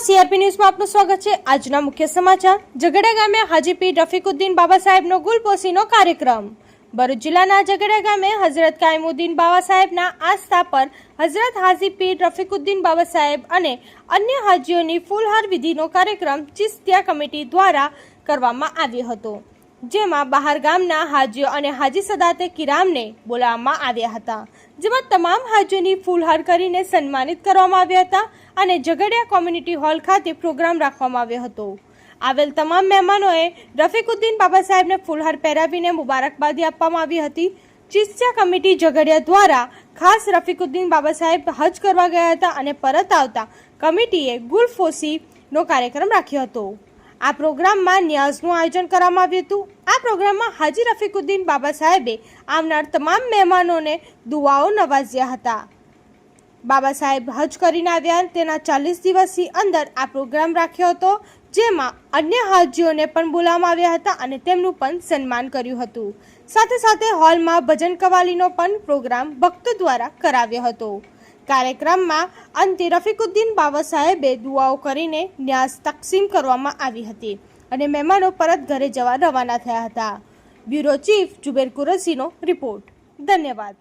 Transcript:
CRP ન્યૂઝમાં આપનું સ્વાગત છે. આજના મુખ્ય સમાચાર. ઝઘડા ગામે હાજીપી રફિકુદ્દીન બાબા સાહેબનો ગુલપોશીનો કાર્યક્રમ. ભરૂચ જિલ્લાના ઝઘડા ગામે હઝરત કાયમુદ્દીન બાબા સાહેબના આસ્થા પર હઝરત હાજીપી રફીકુદ્દીન બાબા સાહેબ અને અન્ય હાજીઓની ફૂલહાર વિધિનો કાર્યક્રમ ચિસ્તિયા કમિટી દ્વારા કરવામાં આવ્યો હતો. જેમાં બહાર ગામના હાજીઓ અને હાજી સદાતે કિરામને બોલાવવામાં આવ્યા હતા, જેમાં તમામ હાજીઓની ફૂલહાર કરીને સન્માનિત કરવામાં આવ્યા હતા અને ઝઘડિયા કોમ્યુનિટી હોલ ખાતે પ્રોગ્રામ રાખવામાં આવ્યો હતો. આવેલ તમામ મહેમાનોએ રફીકુદ્દીન બાબા સાહેબને ફૂલહાર પહેરાવીને મુબારકબાદી આપવામાં આવી હતી. ચિસ્તિયા કમિટી ઝઘડિયા દ્વારા ખાસ રફીકુદ્દીન બાબા સાહેબ હજ કરવા ગયા હતા અને પરત આવતા કમિટીએ ગુલફોસીનો કાર્યક્રમ રાખ્યો હતો. આ પ્રોગ્રામમાં ન્યાઝનું આયોજન કરવામાં આવ્યું હતું. આ પ્રોગ્રામમાં હાજી રફીકુદ્દીન બાબા સાહેબે આવનાર તમામ મહેમાનોને દુઆઓ નવાજ્યા હતા. બાબા સાહેબ હજ કરીને આવ્યા તેના ચાલીસ દિવસની અંદર આ પ્રોગ્રામ રાખ્યો હતો, જેમાં અન્ય હાજીઓને પણ બોલાવવામાં આવ્યા હતા અને તેમનું પણ સન્માન કર્યું હતું. સાથે સાથે હોલમાં ભજન કવાલીનો પણ પ્રોગ્રામ ભક્તો દ્વારા કરાવ્યો હતો. કાર્યક્રમમાં અંતે રફીકુદ્દીન બાબા સાહેબે દુઆઓ કરીને ન્યાસ તકસીમ કરવામાં આવી હતી અને મહેમાનો પરત ઘરે જવા રવાના થયા હતા. બ્યુરો ચીફ જુબેર કુરસીનો રિપોર્ટ. ધન્યવાદ.